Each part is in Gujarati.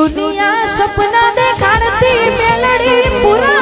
દુનિયા સપના દેખાડતી મેલડી પૂરા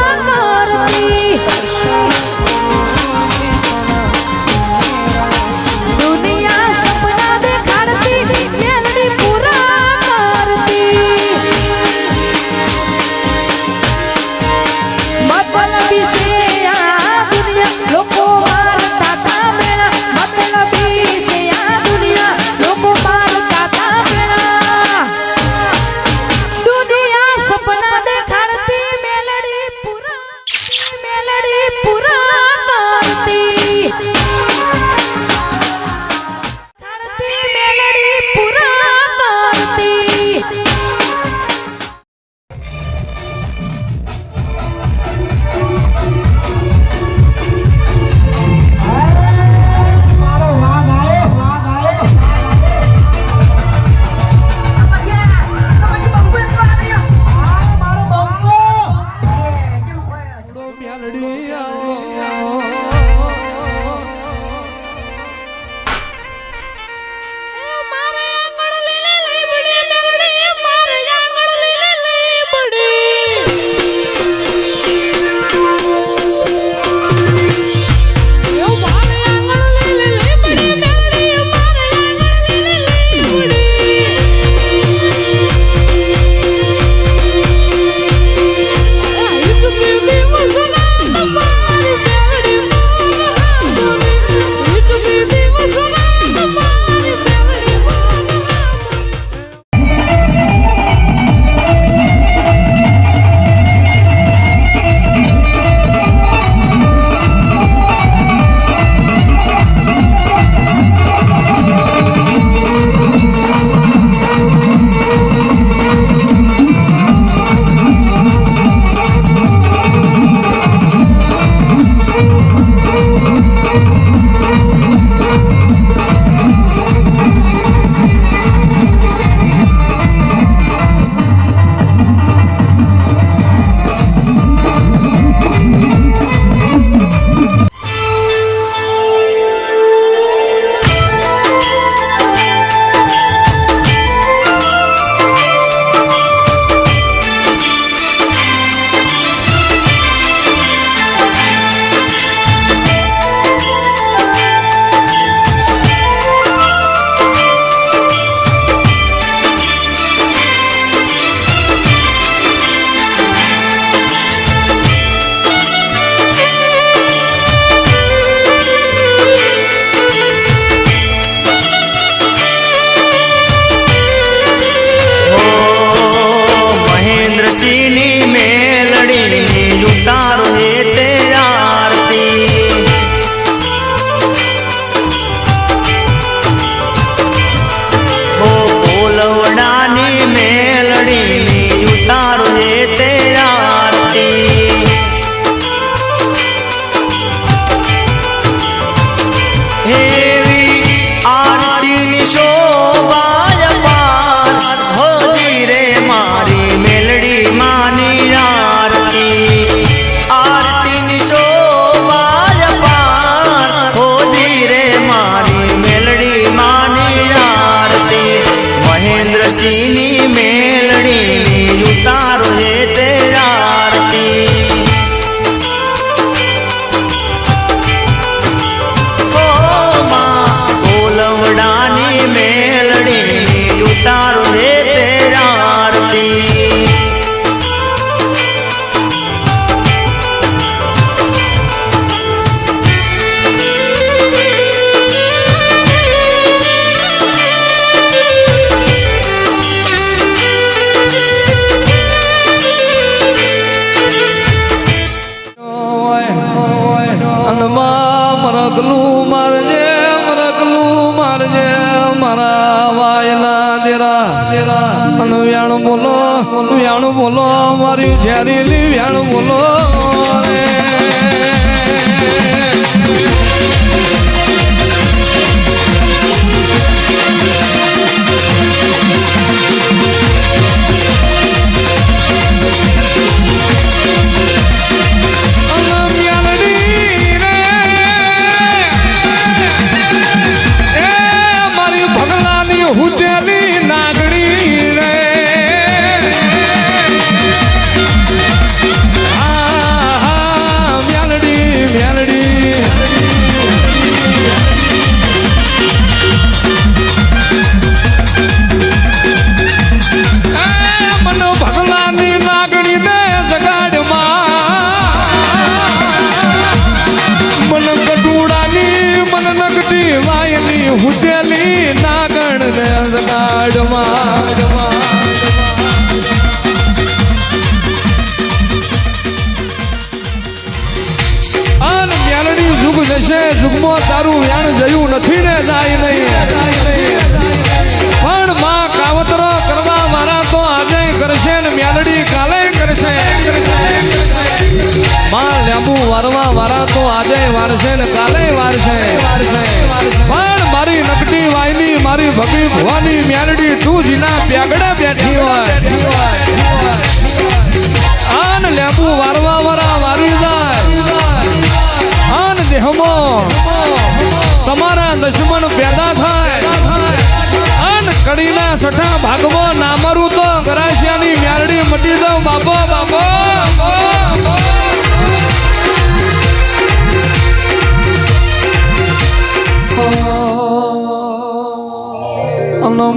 ભગી ભવાની મ્યાલડી તું જીના પ્યાગડા બેઠી હોય.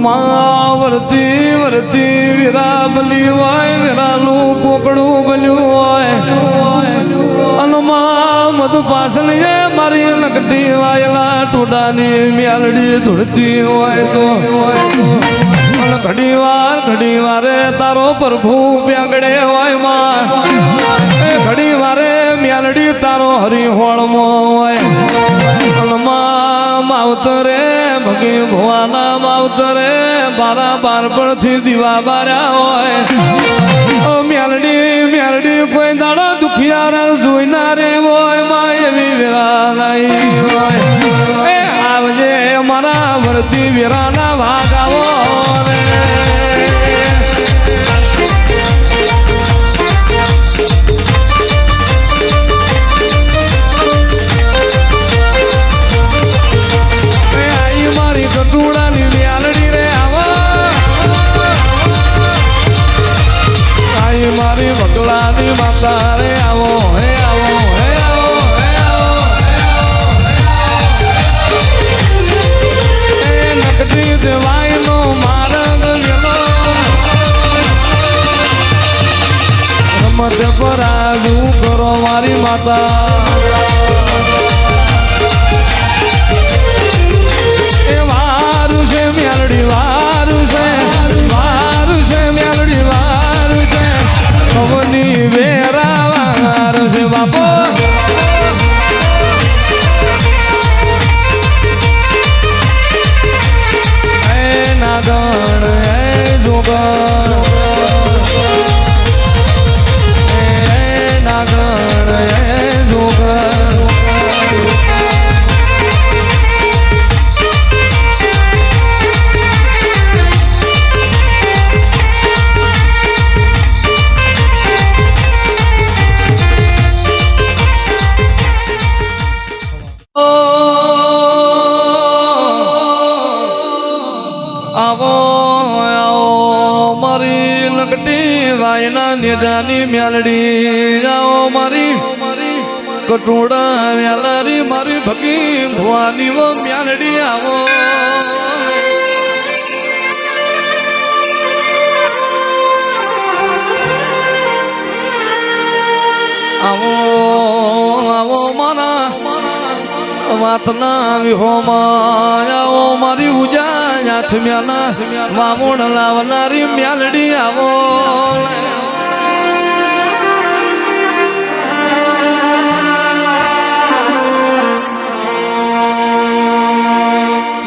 અનમાં વરતી વિરા વિરાબલી હોય વિરાનું કોકડું બન્યું હોય. અનમાં મધુ પાસણ છે મારી લગતી વાયલા ટોડાની મ્યાલડી ધૂળતી હોય તો. ઘડી વાર ઘડી વારે તારો પ્રભુ બ્યાંગડે હોયમાં. ઘડી વારે મ્યાલડી તારો હરિહોળમાં હોય. માવતરે ભગી ભુવાના માવતરે બારા બાર પરથી દીવા બાર્યા હોય. મેરડી મ્યાલડી કોઈ દાડો દુખિયારા જોઈનારે મારી નિદાની મ્યાલડી, આવો મારી કટોડા વ્યાલારી મારી ભગી ભવાની વો મ્યાલડી, આવો. આવો આવો મારા વાતના વિહોમાં, આવો મારી ઉજા જાથમ્યાના વામોણ લાવનારી મ્યાલડી, આવો.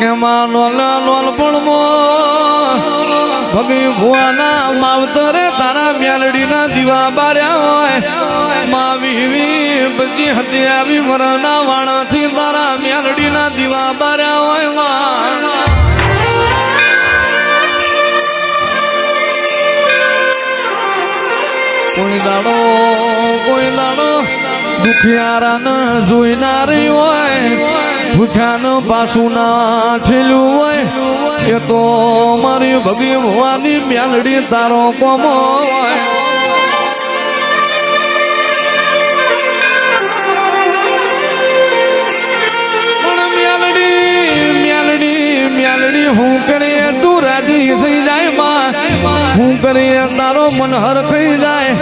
એમાં નોલા નોલ પણ ભગી ભુવાના માવતરે તારા મ્યાલડીના દીવા બાર્યા હોય. માવી બચી હતી આવી મરના વાણાથી તારા મ્યાલડીના દીવા બાર્યા હોયમાં. કોઈ દાડો કોઈ દાડો દુખિયારાને જોઈનારી હોય. ભૂઠાને પાછું ના હોય, એ તો મારી ભગી ભવાની મ્યાલડી તારો કોમો હોય. હું કરીએ તું રાજી થઈ જાય માં? હું કરીએ તારો મન હર થઈ જાય?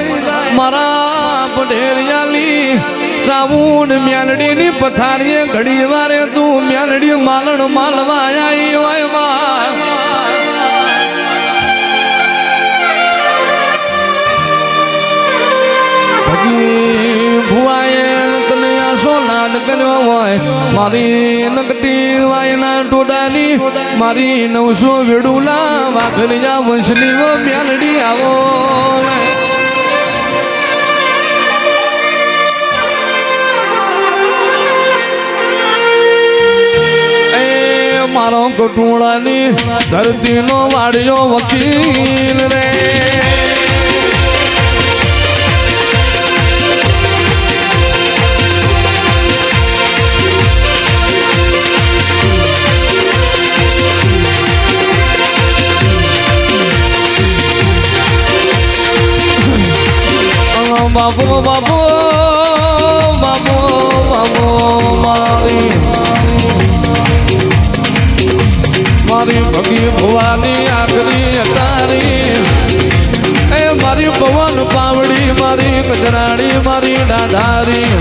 મારા પઢેરિયાલી ચાવૂડ મ્યાલડીની પથારીએ ઘડી વારે તું મ્યાલડી માલણ માલવા આવી હોય મારી નકટી વાયના ટોડાની, મારી નવસો વેડુલા વાઘરિયા વંશની મ્યાલડી આવો મારો કટુણાની ધરતીનો વાડિયો વકીલ રે બાબો બાબો બાબો બાબો મારી રીડા ધારી.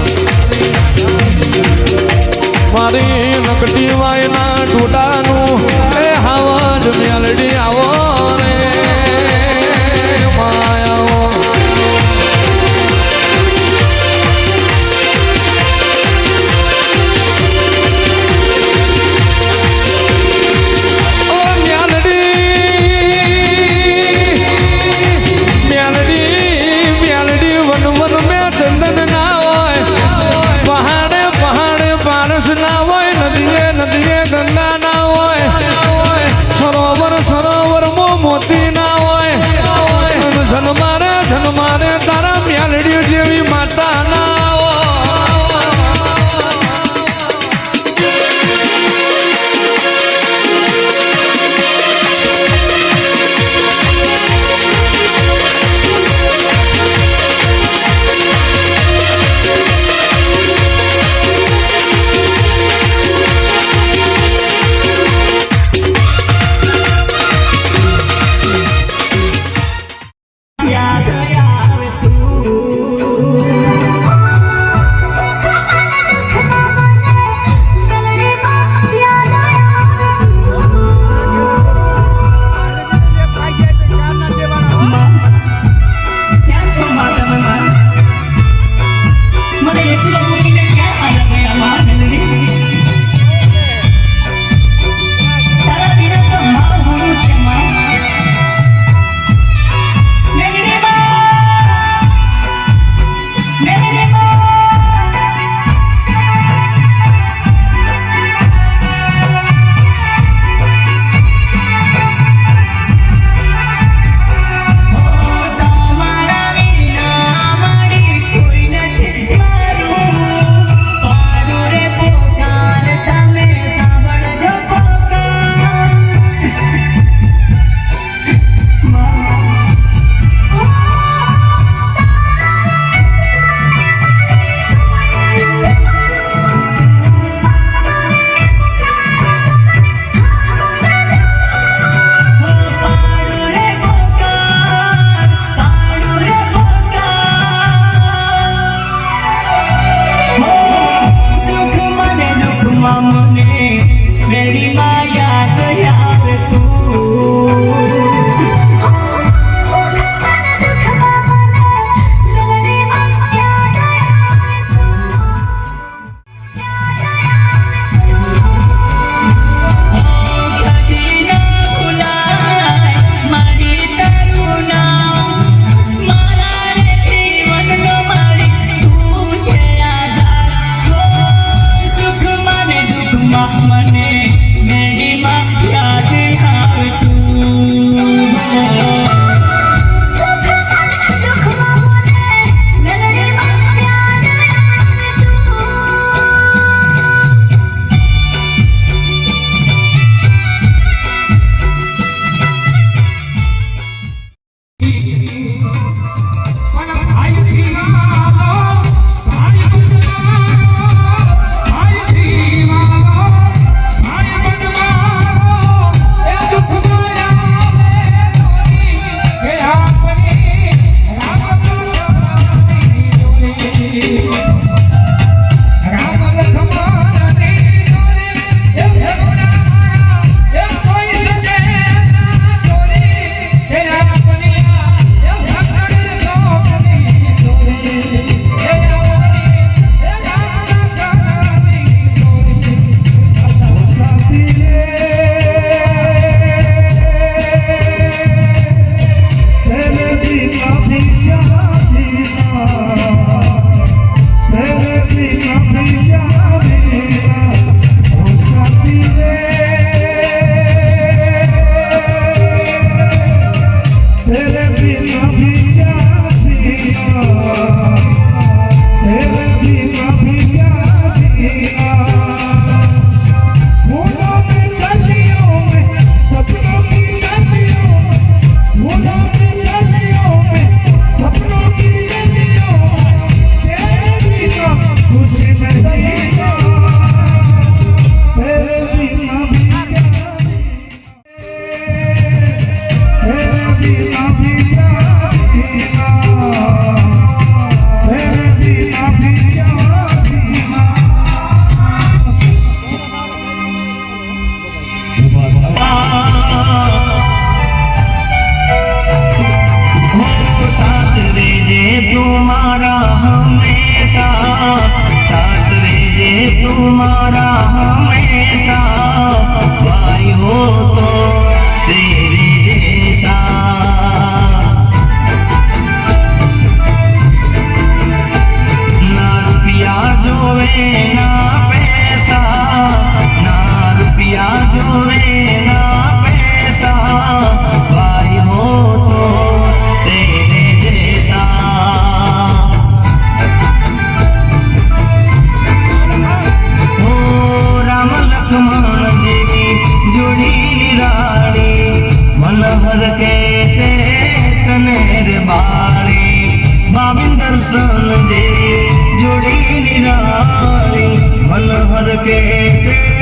तुम्हारा हमेशा જેવી જોડી નિરાળી મનહર કેસે